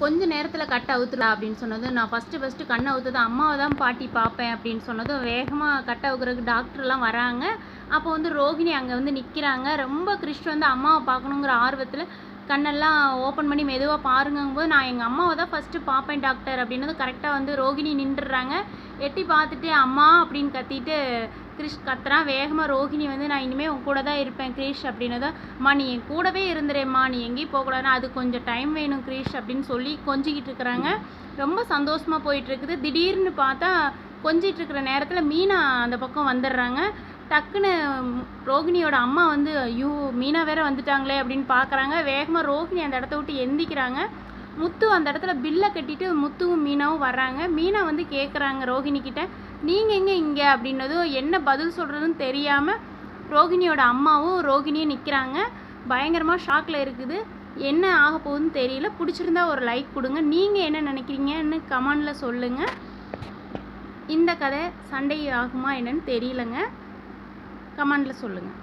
கொஞ்ச நேரத்தில் கட் அவுத்துடலாம் அப்படின்னு சொன்னதும் நான் ஃபஸ்ட்டு ஃபஸ்ட்டு கண் அவுத்தது அம்மாவை தான் பாட்டி பார்ப்பேன் அப்படின்னு சொன்னதும் வேகமாக கட் அவுக்கிறதுக்கு டாக்டர்லாம் வராங்க. அப்போ வந்து ரோகிணி அங்கே வந்து நிற்கிறாங்க ரொம்ப கிறிஷ் வந்து அம்மாவை பார்க்கணுங்கிற ஆர்வத்தில் கண்ணெல்லாம் ஓப்பன் பண்ணி மெதுவாக பாருங்கும்போது நான் எங்கள் அம்மாவை தான் ஃபஸ்ட்டு பார்ப்பேன் டாக்டர் அப்படின்னது கரெக்டாக வந்து ரோகிணி நின்றுடுறாங்க. எட்டி பார்த்துட்டு அம்மா அப்படின்னு கத்திட்டு கிரிஷ் கத்துறான் வேகமாக ரோகிணி வந்து நான் இனிமேல் உன் கூட தான் இருப்பேன் கிரிஷ் அப்படின்னதும் அம்மா நீ என் கூடவே இருந்துறேம்மா. நீ எங்கேயும் போகக்கூடாதுன்னா அது கொஞ்சம் டைம் வேணும் கிரீஷ் அப்படின்னு சொல்லி கொஞ்சிக்கிட்டு இருக்கிறாங்க. ரொம்ப சந்தோஷமாக போயிட்டுருக்குது. திடீர்னு பார்த்தா கொஞ்சிட்டு இருக்கிற நேரத்தில் மீனா அந்த பக்கம் வந்துடுறாங்க. டக்குன்னு ரோகிணியோட அம்மா வந்து ஐயோ மீனா வேற வந்துட்டாங்களே அப்படின்னு பார்க்குறாங்க. வேகமாக ரோகிணி அந்த இடத்த விட்டு எந்திக்கிறாங்க. முத்து அந்த இடத்துல பில்லை கட்டிட்டு முத்துவும் மீனாவும் வர்றாங்க. மீனா வந்து கேட்குறாங்க ரோஹிணிக்கிட்ட நீங்கள் எங்கே இங்கே? அப்படின்னதும் என்ன பதில் சொல்கிறதுன்னு தெரியாமல் ரோகிணியோட அம்மாவும் ரோகிணியும் நிற்கிறாங்க பயங்கரமாக ஷாக்கில் இருக்குது. என்ன ஆக போகுதுன்னு தெரியல. பிடிச்சிருந்தா ஒரு லைக் கொடுங்க. நீங்கள் என்ன நினைக்கிறீங்கன்னு கமெண்டில் சொல்லுங்கள் இந்த கதை சண்டை ஆகுமா என்னன்னு தெரியலங்க. கமெண்டில் சொல்லுங்கள்